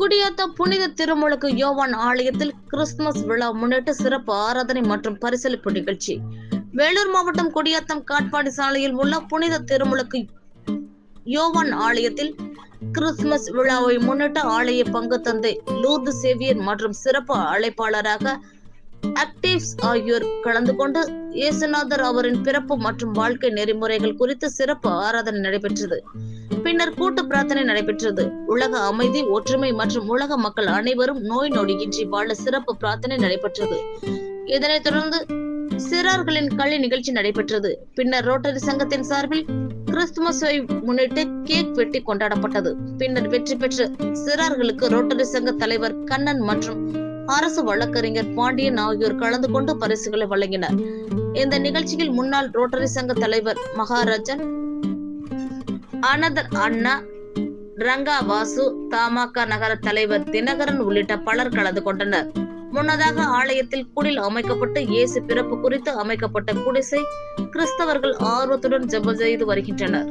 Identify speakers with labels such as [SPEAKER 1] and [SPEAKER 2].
[SPEAKER 1] குடியாத்தம் புனித திருமுழுக்கு யோவான் ஆலயத்தில் கிறிஸ்துமஸ் விழா முன்னிட்டு சிறப்பு ஆராதனை மற்றும் பரிசளிப்பு நிகழ்ச்சி. வேலூர் மாவட்டம் குடியாத்தம் காட்பாடி சாலையில் உள்ள புனித திருமுழுக்கு யோவான் ஆலயத்தில் கிறிஸ்துமஸ் விழாவை முன்னிட்டு ஆலய பங்கு தந்தை லூர்து சேவியர் மற்றும் சிறப்பு அழைப்பாளராக ஆக்டிவ்ஸ் ஆகியோர் கலந்து கொண்டு இயேசுநாதர் அவரின் பிறப்பு மற்றும் வாழ்க்கை நெறிமுறைகள் குறித்து சிறப்பு ஆராதனை நடைபெற்றது. பின்னர் கூட்டு பிரார்த்தனை நடைபெற்றது. உலக அமைதி ஒற்றுமை மற்றும் உலக மக்கள் அனைவரும் நோய் நொடியின்றி வாழ சிறப்பு பிரார்த்தனை நடைபெற்றது. இதனைத் தொடர்ந்து சிறார்களின் கலை நிகழ்ச்சி நடைபெற்றது. பின்னர் ரோட்டரி சங்கத்தின் சார்பில் கிறிஸ்துமஸை முன்னிட்டு கேக் வெட்டி கொண்டாடப்பட்டது. பின்னர் வெற்றி பெற்ற சிறார்களுக்கு ரோட்டரி சங்க தலைவர் கண்ணன் மற்றும் அரசு வழக்கறிஞர் பாண்டியன் ஆகியோர் கலந்து கொண்டு பரிசுகளை வழங்கினர். இந்த நிகழ்ச்சியில் முன்னாள் ரோட்டரி சங்க தலைவர் மகாராஜன் அனதர் அண்ணா ரங்கா வாசு தமாக நகர தலைவர் தினகரன் உள்ளிட்ட பலர் கலந்து கொண்டனர். முன்னதாக ஆலயத்தில் குடில் அமைக்கப்பட்டு இயேசு பிறப்பு குறித்து அமைக்கப்பட்ட குடிசை கிறிஸ்தவர்கள் ஆர்வத்துடன் ஜெபம் செய்து வருகின்றனர்.